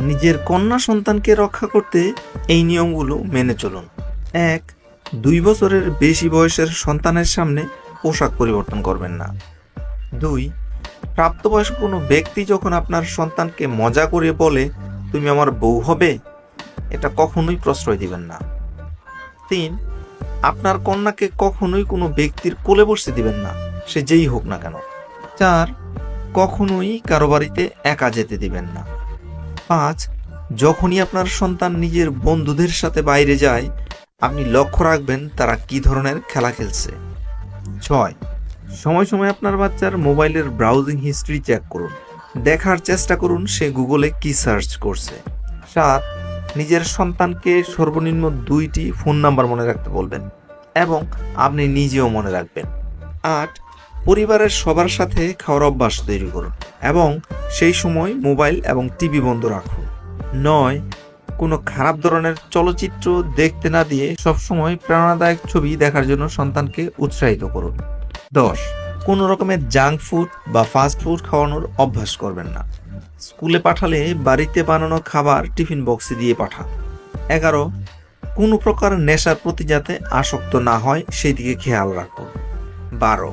নিজের কন্যা সন্তানকে রক্ষা করতে এই নিয়মগুলো মেনে চলুন। এক, দুই বছরের বেশি বয়সের সন্তানের সামনে পোশাক পরিবর্তন করবেন না। দুই, প্রাপ্তবয়স্ক কোনো ব্যক্তি যখন আপনার সন্তানকে মজা করে বলে, তুমি আমার বউ হবে? এটা কখনোই প্রশ্রয় দিবেন না। তিন, আপনার কন্যাকে কখনোই কোনো ব্যক্তির কোলে বসতে দিবেন না, সে যেই হোক না কেন। চার, কখনোই কারও বাড়িতে একা যেতে দিবেন না। পাঁচ, যখনই আপনার সন্তান নিজের বন্ধুদের সাথে বাইরে যায়, আপনি লক্ষ্য রাখবেন তারা কি ধরনের খেলা খেলছে। ছয়, সময় সময় আপনার বাচ্চার মোবাইলের ব্রাউজিং হিস্ট্রি চেক করুন। দেখার চেষ্টা করুন সে গুগলে কি সার্চ করছে। সাত, নিজের সন্তানকে সর্বনিম্ন দুইটি ফোন নাম্বার মনে রাখতে বলবেন এবং আপনি নিজেও মনে রাখবেন। আট, পরিবারের সবার সাথে খাওয়ার অভ্যাস তৈরি করুন। এবং সেই সময় মোবাইল এবং টিভি বন্ধ রাখুন নয়, কোনো খারাপ ধরনের চলচ্চিত্র দেখতে না দিয়ে সবসময় প্রেরণাদায়ক ছবি দেখার জন্য সন্তানকে উৎসাহিত করুন দশ, কোনো রকমের জাঙ্ক ফুড বা ফাস্ট ফুড খাওয়ানোর অভ্যাস করবেন না। স্কুলে পাঠালে বাড়িতে বানানো খাবার টিফিন বক্সে দিয়ে পাঠান। এগারো, কোনো প্রকার নেশার প্রতি যাতে আসক্ত না হয় সেই দিকে খেয়াল রাখুন বারো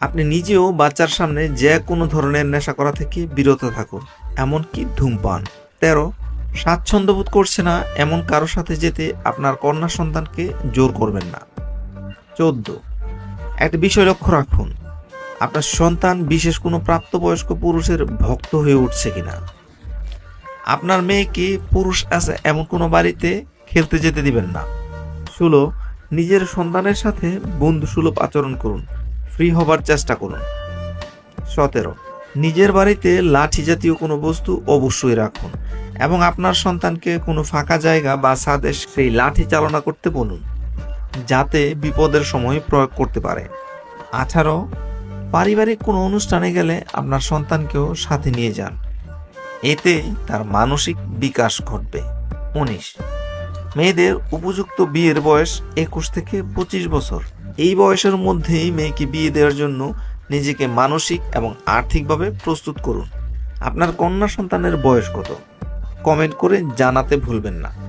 আপনি নিজেও বাচ্চার সামনে যে কোনো ধরনের নেশা করা থেকে বিরত থাকুন, এমনকি ধূমপান। তেরো, স্বাচ্ছন্দ্য বোধ করছে না এমন কারোর সাথে যেতে আপনার কন্যা সন্তানকে জোর করবেন না। চোদ্দ একটা বিষয় লক্ষ্য রাখুন, আপনার সন্তান বিশেষ কোনো প্রাপ্তবয়স্ক পুরুষের ভক্ত হয়ে উঠছে কিনা। আপনার মেয়েকে পুরুষ আছে এমন কোনো বাড়িতে খেলতে যেতে দিবেন না। ষোলো, নিজের সন্তানের সাথে বন্ধু সুলভ আচরণ করুন ফ্রি হবার চেষ্টা করুন। সতেরো, নিজের বাড়িতে লাঠি জাতীয় কোনো বস্তু অবশ্যই রাখুন এবং আপনার সন্তানকে কোনো ফাঁকা জায়গা বা ছাদে সেই লাঠি চালনা করতে বলুন, যাতে বিপদের সময় প্রয়োগ করতে পারে। আঠারো, পারিবারিক কোনো অনুষ্ঠানে গেলে আপনার সন্তানকেও সাথে নিয়ে যান, এতে তার মানসিক বিকাশ ঘটবে। উনিশ মেয়েদের উপযুক্ত বিয়ের বয়স একুশ থেকে পঁচিশ বছর। এই বয়সের মধ্যেই মেয়েকে বিয়ে দেওয়ার জন্য নিজেকে মানসিক এবং আর্থিকভাবে প্রস্তুত করুন। আপনার কন্যা সন্তানের বয়স কত? কমেন্ট করে জানাতে ভুলবেন না।